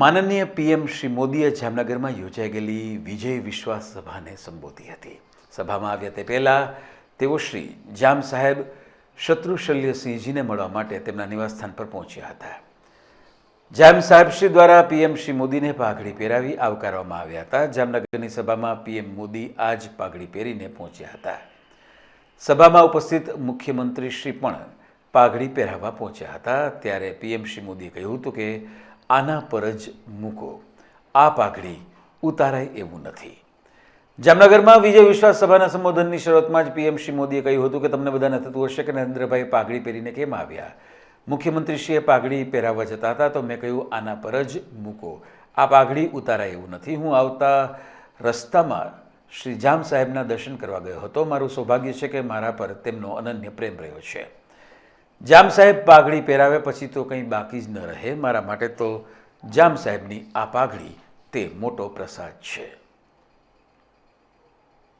માનનીય પીએમ શ્રી મોદીએ જામનગરમાં યોજાઈ ગયેલી વિજય વિશ્વાસ સભાને સંબોધી હતી. સભામાં આવ્યા તે પહેલાં તેઓ શ્રી જામ સાહેબ શત્રુશલ્યસિંહજીને મળવા માટે તેમના નિવાસસ્થાન પર પહોંચ્યા હતા. જામ સાહેબ શ્રી દ્વારા પીએમ શ્રી મોદીને પાઘડી પહેરાવી આવકારવામાં આવ્યા હતા. જામનગરની સભામાં પીએમ મોદી આ જ પાઘડી પહેરીને પહોંચ્યા હતા. સભામાં ઉપસ્થિત મુખ્યમંત્રી શ્રી પણ પાઘડી પહેરાવવા પહોંચ્યા હતા, ત્યારે પીએમ શ્રી મોદીએ કહ્યું હતું કે, આના પર જ મૂકો. આ પાઘડી ઉતારાય એવું નથી. જામનગરમાં વિજય વિશ્વાસ સભાના સંબોધનની શરૂઆતમાં જ પીએમ શ્રી મોદીએ કહ્યું હતું કે, તમને બધાને થતું હશે કે નરેન્દ્રભાઈ પાઘડી પહેરીને કેમ આવ્યા? મુખ્યમંત્રીશ્રીએ પાઘડી પહેરાવવા જતા હતા, તો મેં કહ્યું, આના પર જ મૂકો. આ પાઘડી ઉતારાય એવું નથી. હું આવતા રસ્તામાં શ્રી જામ સાહેબના દર્શન કરવા ગયો હતો. મારું સૌભાગ્ય છે કે મારા પર તેમનો અનન્ય પ્રેમ રહ્યો છે. જામ સાહેબ પાઘડી પહેરાવે, પછી તો કંઈ બાકી જ ન રહે. મારા માટે તો જામ સાહેબની આ પાઘડી તે મોટો પ્રસાદ છે.